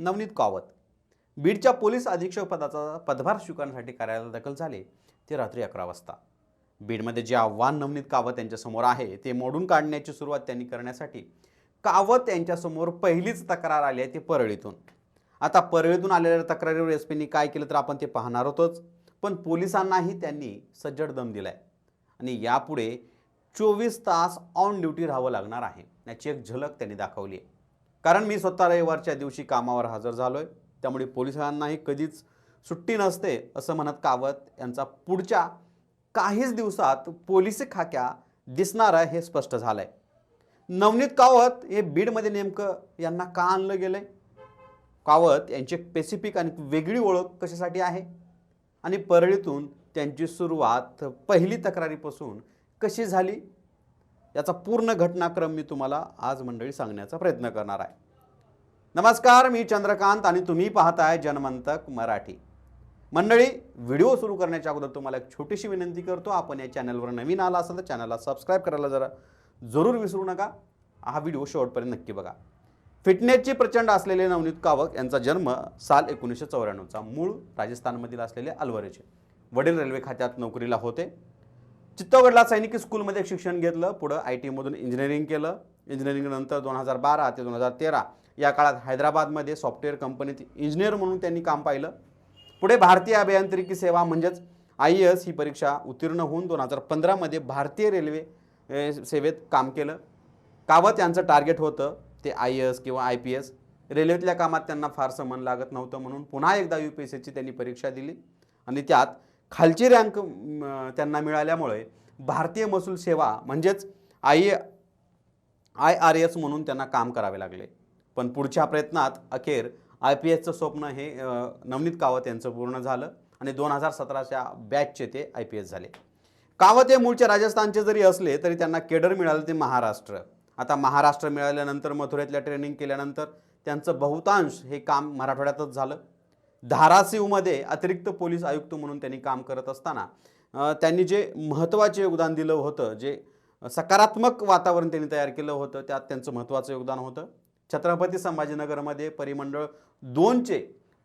नवनीत कावत. बीडच्या पोलीस अधीक्षक पदाचा पदभार स्वीकारण्यासाठी कार्यालयात दाखल झाले ते रात्री अकरा वाजता. बीडमध्ये जे आव्हान नवनीत कावत यांच्यासमोर आहे ते मोडून काढण्याची सुरुवात त्यांनी करण्यासाठी कावत यांच्यासमोर पहिलीच तक्रार आली आहे ती परळीतून. आता परळीतून आलेल्या तक्रारीवर एस पीनी काय केलं तर आपण ते पाहणार होतोच पण पोलिसांनाही त्यांनी सज्जड दम दिला आहे आणि यापुढे चोवीस तास ऑन ड्युटी राहावं लागणार आहे याची एक झलक त्यांनी दाखवली आहे. कारण मी स्वतः रविवारच्या दिवशी कामावर हजर झालो आहे त्यामुळे पोलिसांनाही कधीच सुट्टी नसते असं म्हणत कावत यांचा पुढच्या काहीच दिवसात पोलिसी खाक्या दिसणार आहे हे स्पष्ट झालं आहे नवनीत कावत हे बीडमध्ये नेमकं यांना का आणलं गेलं आहे कावत यांची एक स्पेसिफिक आणि वेगळी ओळख कशासाठी आहे? आणि परळीतून त्यांची सुरुवात पहिली तक्रारीपासून कशी झाली? याचा पूर्ण घटनाक्रम मी तुम्हाला आज मंडळी सांगण्याचा प्रयत्न करणार आहे. नमस्कार मी चंद्रकांत आणि तुम्ही पाहताय जनमंतक मराठी. मंडळी व्हिडिओ सुरू करण्याच्या अगोदर तुम्हाला एक छोटीशी विनंती करतो आपण या चॅनलवर नवीन आला असेल तर चॅनलला सबस्क्राईब करायला जरा जरूर विसरू नका. हा व्हिडिओ शेवटपर्यंत नक्की बघा. फिटनेसचे प्रचंड असलेले नवनीत कावक यांचा जन्म साल एकोणीसशे चौऱ्याण्णवचा मूळ राजस्थानमधील असलेले अलवरेचे. वडील रेल्वे खात्यात नोकरीला होते. चित्तौगडला सैनिकी स्कूलमध्ये शिक्षण घेतलं पुढं आय टीमधून इंजिनिअरिंग केलं. इंजिनिअरिंगनंतर दोन हजार बारा ते दोन हजार तेरा या काळात हैदराबादमध्ये सॉफ्टवेअर कंपनीत इंजिनियर म्हणून त्यांनी काम पाहिलं. पुढे भारतीय अभियांत्रिकी सेवा म्हणजेच आय एस ही परीक्षा उत्तीर्ण होऊन दोन हजार पंधरामध्ये भारतीय रेल्वे सेवेत काम केलं. कावत यांचं टार्गेट होतं ते आय एस किंवा आय पी एस. रेल्वेतल्या कामात त्यांना फारसं मन लागत नव्हतं म्हणून पुन्हा एकदा यू पी एस सीची त्यांनी परीक्षा दिली. आणि त्यात खालची रँक त्यांना मिळाल्यामुळे भारतीय महसूल सेवा म्हणजेच आय आय आर एस म्हणून त्यांना काम करावे लागले. पण पुढच्या प्रयत्नात अखेर आय पी एसचं स्वप्न हे नवनीत कावत यांचं पूर्ण झालं आणि दोन हजार सतराच्या बॅचचे ते आय पी एस झाले. कावत हे मूळचे राजस्थानचे जरी असले तरी त्यांना केडर मिळालं ते महाराष्ट्र. आता महाराष्ट्र मिळाल्यानंतर मथुरेतल्या ट्रेनिंग केल्यानंतर त्यांचं बहुतांश हे काम मराठवाड्यातच झालं. धाराशिवमध्ये अतिरिक्त पोलीस आयुक्त म्हणून त्यांनी काम करत असताना त्यांनी जे महत्त्वाचे योगदान दिलं होतं जे सकारात्मक वातावरण त्यांनी तयार केलं होतं त्यात त्यांचं महत्त्वाचं योगदान होतं. छत्रपती संभाजीनगरमध्ये परिमंडळ दोनचे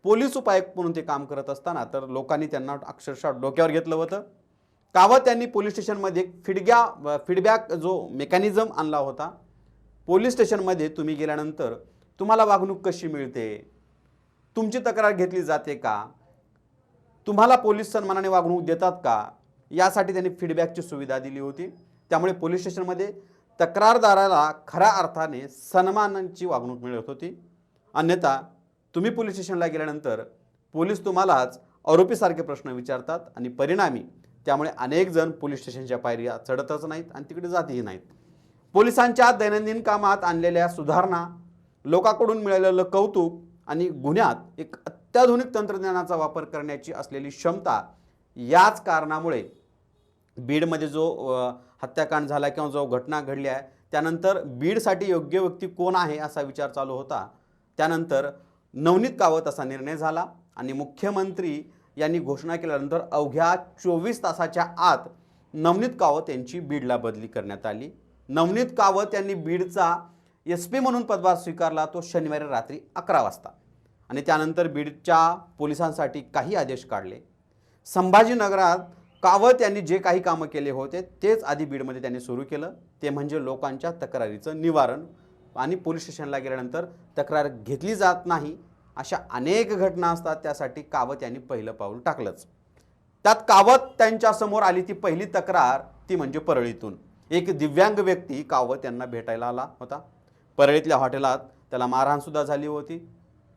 पोलीस उपायुक्त म्हणून ते काम करत असताना तर लोकांनी त्यांना अक्षरशः डोक्यावर घेतलं होतं. कावं त्यांनी पोलीस स्टेशनमध्ये एक फीडग्या फीडबॅक जो मेकॅनिझम आणला होता पोलीस स्टेशनमध्ये तुम्ही गेल्यानंतर तुम्हाला वागणूक कशी मिळते? तुमची तक्रार घेतली जाते का? तुम्हाला पोलीस सन्मानाने वागणूक देतात का? यासाठी त्यांनी फीडबॅकची सुविधा दिली होती. त्यामुळे पोलीस स्टेशनमध्ये तक्रारदाराला खऱ्या अर्थाने सन्मानांची वागणूक मिळत होती. अन्यथा तुम्ही पोलीस स्टेशनला गेल्यानंतर पोलीस तुम्हालाच आरोपीसारखे प्रश्न विचारतात आणि परिणामी त्यामुळे अनेक जण पोलीस स्टेशनच्या पायऱ्या चढतच नाहीत आणि तिकडे जातही नाहीत. पोलिसांच्या दैनंदिन कामात आणलेल्या सुधारणा लोकांकडून मिळालेलं कौतुक आणि गुन्ह्यात एक अत्याधुनिक तंत्रज्ञानाचा वापर करण्याची असलेली क्षमता याच कारणामुळे बीडमध्ये जो हत्याकांड झाला किंवा जो घटना घडली आहे त्यानंतर बीडसाठी योग्य व्यक्ती कोण आहे असा विचार चालू होता. त्यानंतर नवनीत कावत असा निर्णय झाला आणि मुख्यमंत्री यांनी घोषणा केल्यानंतर अवघ्या चोवीस तासाच्या आत नवनीत कावत यांची बीडला बदली करण्यात आली. नवनीत कावत यांनी बीडचा एस पी म्हणून पदभार स्वीकारला तो शनिवारी रात्री अकरा वाजता. आणि त्यानंतर बीडच्या पोलिसांसाठी काही आदेश काढले. संभाजीनगरात कावत यांनी जे काही कामं केले होते तेच आधी बीडमध्ये त्यांनी सुरू केलं. ते म्हणजे लोकांच्या तक्रारीचं निवारण. आणि पोलीस स्टेशनला गेल्यानंतर तक्रार घेतली जात नाही अशा अनेक घटना असतात त्यासाठी कावत यांनी पहिलं पाऊल टाकलंच. त्यात कावत त्यांच्यासमोर आली ती पहिली तक्रार ती म्हणजे परळीतून. एक दिव्यांग व्यक्ती कावत यांना भेटायला आला होता. परळीतल्या हॉटेलात त्याला मारहाणसुद्धा झाली होती.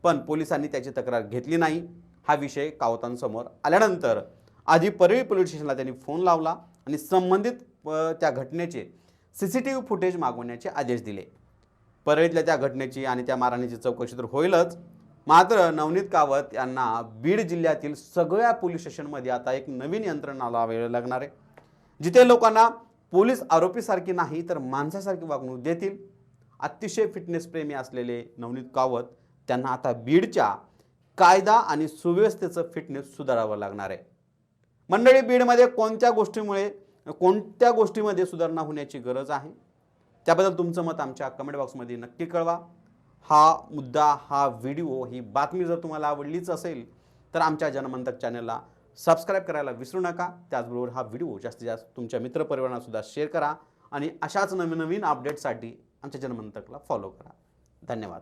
पण पोलिसांनी त्याची तक्रार घेतली नाही. हा विषय कावतांसमोर आल्यानंतर आधी परळी पोलीस स्टेशनला त्यांनी फोन लावला आणि संबंधित त्या घटनेचे C C T V footage मागवण्याचे आदेश दिले. परळीतल्या त्या घटनेची आणि त्या मारहाणीची चौकशी तर होईलच. मात्र नवनीत कावत यांना बीड जिल्ह्यातील सगळ्या पोलीस स्टेशनमध्ये आता एक नवीन यंत्रणा लावावी लागणार आहे. जिथे लोकांना पोलीस आरोपीसारखी नाही तर माणसासारखी वागणूक देतील. अतिशय फिटनेस प्रेमी असलेले नवनीत कावत त्यांना आता बीडच्या कायदा आणि सुव्यवस्थेचं फिटनेस सुधारावं लागणार आहे. मंडळी बीडमध्ये कोणत्या गोष्टीमुळे कोणत्या गोष्टीमध्ये सुधारणा होण्याची गरज आहे? त्याबद्दल तुमचं मत आमच्या कमेंट बॉक्समध्ये नक्की कळवा. हा मुद्दा हा व्हिडिओ ही बातमी जर तुम्हाला आवडलीच असेल तर आमच्या जनमंतक चॅनलला सबस्क्राईब करायला विसरू नका. त्याचबरोबर हा व्हिडिओ जास्तीत जास्त तुमच्या मित्रपरिवारांनासुद्धा शेअर करा. आणि अशाच नवीन नवीन अपडेटसाठी आमच्या जनमंतकला फॉलो करा. धन्यवाद.